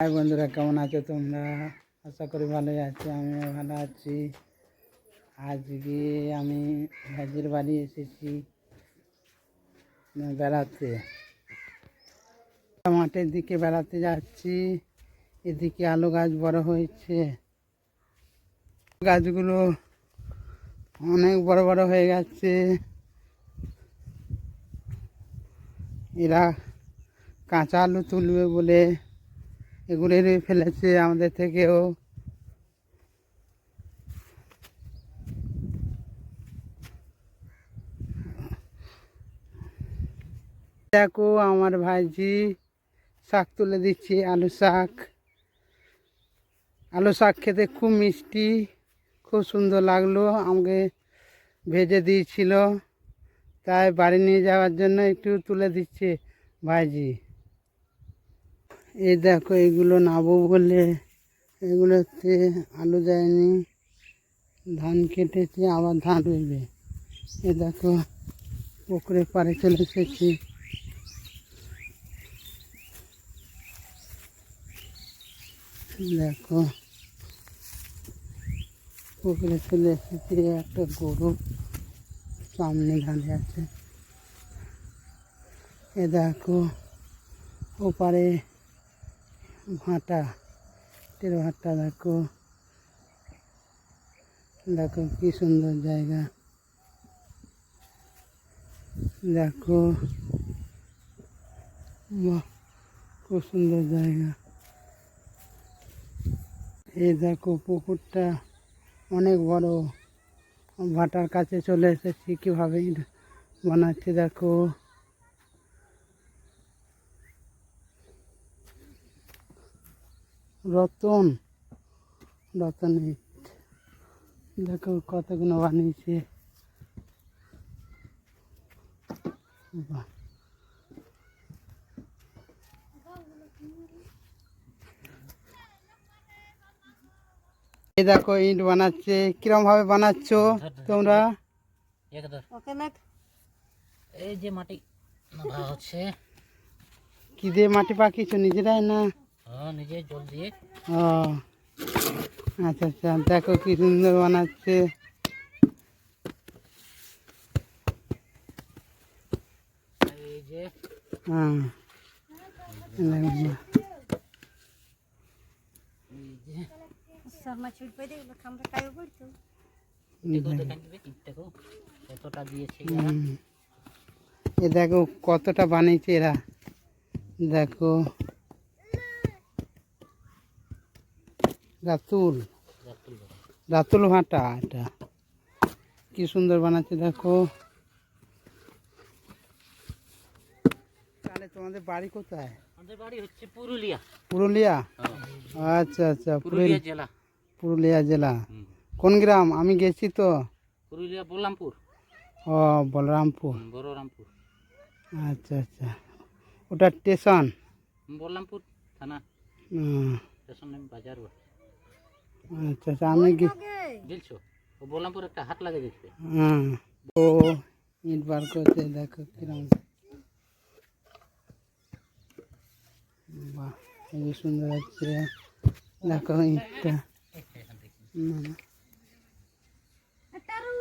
High বন্ধুরা, কেমন আছো তোমরা? আশা করি ভালোই আছো, আমিও ভালো আছি। আজকে আমি ভাইজির বাড়ি এসেছি বেড়াতে। মাঠের দিকে বেড়াতে যাচ্ছি। এদিকে আলু গাছ বড় হয়েছে। গাছগুলো অনেক বড় বড় হয়ে গেছে। এরা কাঁচা আলু তুলবে বলে এগুলো এনে ফেলেছে আমাদের থেকেও। দেখো আমার ভাইজি শাক তুলে দিচ্ছি, আলু শাক। আলু শাক খেতে খুব মিষ্টি, খুব সুন্দর লাগল, আমাকে ভেজে দিয়েছিল। তাই বাড়ি নিয়ে যাওয়ার জন্য একটু তুলে দিচ্ছে ভাইজি। এই দেখো, এগুলো নাবো বলে এগুলোতে আলু দেয়নি, ধান কেটেছে, আবার ধান রইবে এ দেখো, পুকুরের পাড়ে চলে এসেছি। দেখো, পুকুরে চলে এসেছি, একটা গরু সামনে দাঁড়িয়ে আছে। এ দেখো, ওপারে ভাটা টের ভাটা, দেখো। দেখো কি সুন্দর জায়গা। দেখো। বাহ, খুব সুন্দর জায়গা। এই দেখো পুকুরটা অনেক বড়। ভাটার কাছে চলে এসেছি, কীভাবে বানাচ্ছে দেখো। রতন রতন ইট দেখো কতগুলো বানিয়েছে। এই দেখো ইট বানাচ্ছে। কিরম ভাবে বানাচ্ছ তোমরা? এই যে মাটি হচ্ছে। কি দিয়ে মাটি পাকিয়েছো নিজেরাই না? নিজে জল দিয়ে। ও আচ্ছা আচ্ছা দেখো কি সুন্দর বানাচ্ছে। এই যে হ্যাঁ দেখো। কতটা বানিয়েছে এরা। ছুট পেয়ে দেখল খামটা কায়ো করতো দেখো দেখান দিবে দেখো এতটা দিয়েছে হুম। এ দেখো কতটা বানিয়েছে এরা দেখো রাতুল। রাতুল ভাটা এটা। কি সুন্দর বানাচ্ছে দেখো। তাহলে তোমাদের বাড়ি কোথায়? আমাদের বাড়ি হচ্ছে পুরুলিয়া। পুরুলিয়া? হ্যাঁ, আচ্ছা আচ্ছা পুরুলিয়া জেলা। পুরুলিয়া জেলা। কোন গ্রাম? আমি গেছি তো। পুরুলিয়া বলরামপুর। ও বলরামপুর। হুম, বড়রামপুর আচ্ছা আচ্ছা। ওটা স্টেশন? বলরামপুর থানা। স্টেশন বাজার। আচ্ছা আচ্ছা আমি গে বুঝছ ও বলরামপুর একটা হাট লাগে দেখতে হ্যাঁ ও ইট বার করতে দেখো কিরম বাহ খুবই সুন্দর হচ্ছে দেখো ইটটা এখান থেকে হুম, টারু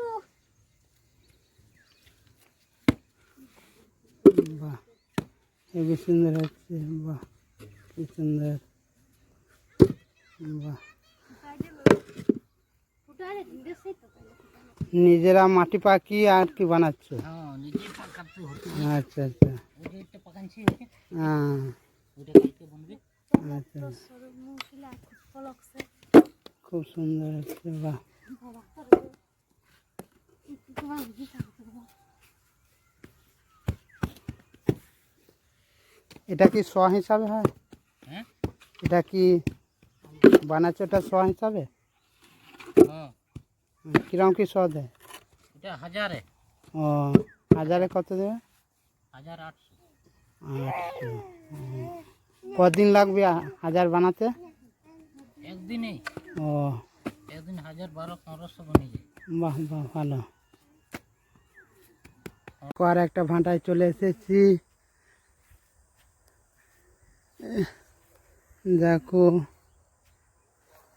বাহ খুবই সুন্দর হচ্ছে বাহ কি সুন্দর বাহ ফুটারে দেশে তো নিজেরা মাটি পাকি আর কি বানাচ্ছ? হ্যাঁ নিজে পাকাতে হচ্ছে আচ্ছা আচ্ছা। ওই যে একটা পাকানছি হ্যাঁ। ওইটা কালকে বনবে আচ্ছা। সরু মুশিলা ফলকসে খুব সুন্দর হচ্ছে বাহ। বাবা টারু তোমার বুঝি থাকতো এটা কি শ হিসাবে হয়? হ্যাঁ? এটা কি বানাচ্ছ ওটা শ হিসাবে? হ্যাঁ কিরম কি শ দেয় এটা হাজারে। ও হাজারে কত দেবে? হাজার আটশো। কদিন লাগবে হাজার বানাতে? একদিনেই। ও। একদিন হাজার বারো পনেরোশো বনে যায়। বাহ বাহ ভালো। আর একটা ভাঁটায় চলে এসেছি। দেখো।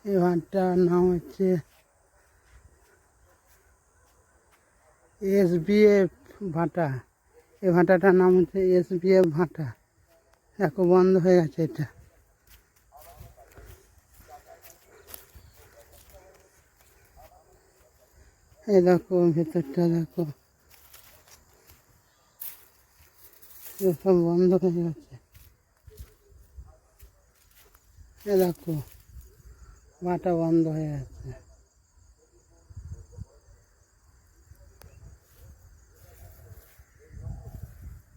এই ভাটার নাম হচ্ছে এস বিএফ ভাটা। এই ভাটাটার নাম হচ্ছে এস বিএফ ভাটা। দেখো বন্ধ হয়ে গেছে এটা। এই দেখো, ভেতরটা দেখো। সব বন্ধ হয়ে গেছে। এ দেখো মাটা বন্ধ হয়ে গেছে।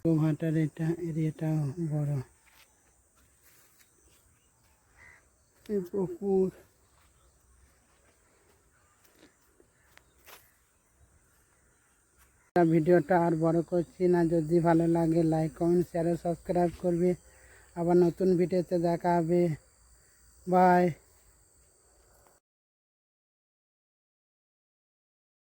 ভাটার এটা এরিয়াটা বড়। পুকুর। ভিডিওটা আর বড় করছি না। যদি ভালো লাগে লাইক কমেন্ট শেয়ার সাবস্ক্রাইব করবে। আবার নতুন ভিডিওতে দেখা হবে। বাই